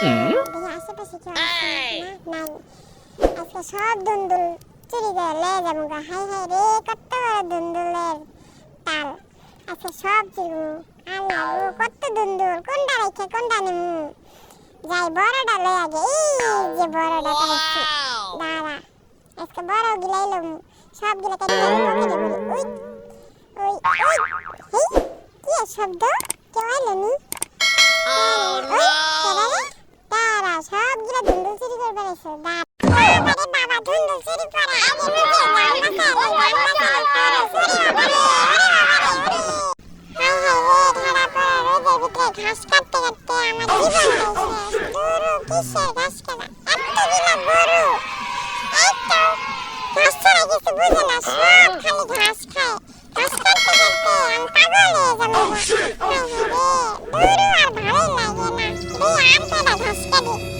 আশেপাশে কেউ না নাই আজকে সব দুন্দুল চুরি করে লে যাব গা হাই হাই রে কত বড় দুন্দুলের তাল আজকে সব চুরবো আল্লাহ গো কত দুন্দুল কোনটা রেখে কোনটা নিমু যাই বড়টা লই আগে এই যে বড়টা পাইছি দাঁড়া আজকে বড় গিলাই লমু সব গিলা কেটে পকেটে উই ওই ওই হেই কি শব্দ কেউ এলো নি ওই তারা সবগুলো ধুন্দুল চুরি করে বেড়াইছে আরে বাবা ধুন্দুল চুরি করে আগে নিজে গান বাসালে গান বাসালে করে চুরি করে ওরে বাবা রে হাই হাই রে ধারা পড়া রোদের ভিতরে ঘাস কাটতে কাটতে আমার জীবন শেষ গরু কিসের ঘাস কাটা এতগুলো গরু এই তো ঘাস ছাড়া কিছু বুঝে না সব খালি ঘাস খায় ঘাস কাটতে কাটতে আমি পাগল হয়ে যাব হাই হাই রে গরু আর ভালোই লাগে না রে আম কাটা ঘাস কাটি শালার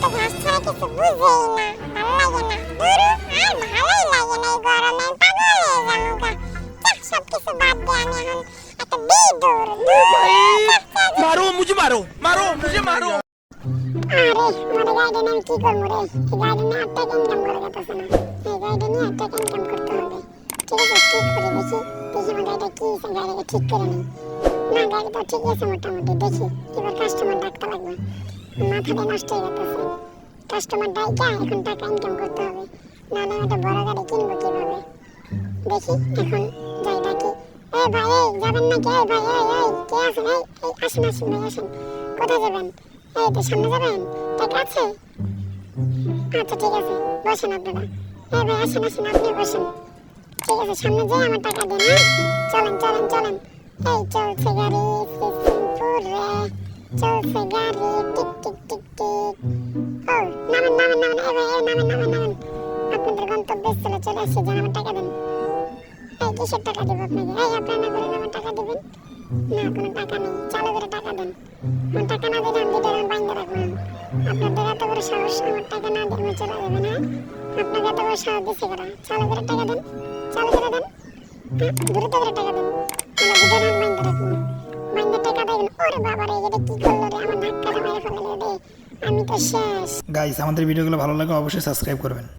তো ঘাস ছাড়া কিছু বুঝেই না আমার লাগে না। দূর আর ভালোই লাগে না এই গরমে পাগল হয়ে যাব গা। সব কিছু বাদ দিয়ে আমি এখন। এত বিদূর মারো মুঝে মারো মারো মুঝে মারো। আরে মরে গাইডে নাম কি করব রে? এই গাইডে নিয়ে একটা ইনকাম করা যেতেছে না? এই গাইডে নিয়ে একটা ইনকাম করতে হবে? ঠিক আছে ঠিক করে দেখি দেখি আমার গাড়িটা কি আছে গাড়িটা ঠিক করে নিই। না গাড়ি তো ঠিক আছে মোটামুটি দেখি এবার কাস্টমার ডাকতে লাগবে। মাথাটা নষ্ট হয়ে যেতেছে কাস্টমার ডাইকা এখন টাকা ইনকাম করতে হবে। না না একটা বড় গাড়ি কিনবো কীভাবে? দেখি, এখন যাই ডাকি। এই ভাই, এই, যাবেন নাকি? এই ভাই, এই এই, কে আছেন? এই এই, আসেন আসেন ভাই, আসেন। কোথায় যাবেন? এই তো সামনে যাবেন? টাকা আছে? আচ্ছা ঠিক আছে, বসেন আপনারা। এই ভাই, আসেন আসেন আপনি বসেন। ঠিক আছে, সামনে যাই, আমার টাকা দিন হ্যাঁ? চলেন চলেন চলেন। এই চলছে গাড়ি সিসিমপুরে চলছে গাড়ি টিক টিক টিক টিক ও নামেন নামেন নামেন ভাই এই নামেন নামেন নামেন আপনাদের গন্তব্যস্থলে চলে আসছি যান আমার টাকা দেন এই কিসের টাকা দেবো আপনাকে এই আপনার না করে আমার টাকা দেবেন না কোনো টাকা নেই চালু করে টাকা দেন আমার টাকা না দিলে আমি ভিতরে বাইন্দা রাখব আপনাদের এত বড় সাহস আমার টাকা না দিলে চলে যাবে না আপনাকে এত বড় সাহস দিচ্ছে কারা চালু করে টাকা দেন চালু করে দেন দ্রুত করে টাকা দেন আমি তো শেষ গাইস আমাদের ভিডিওগুলো ভালো লাগে অবশ্যই সাবস্ক্রাইব করবেন।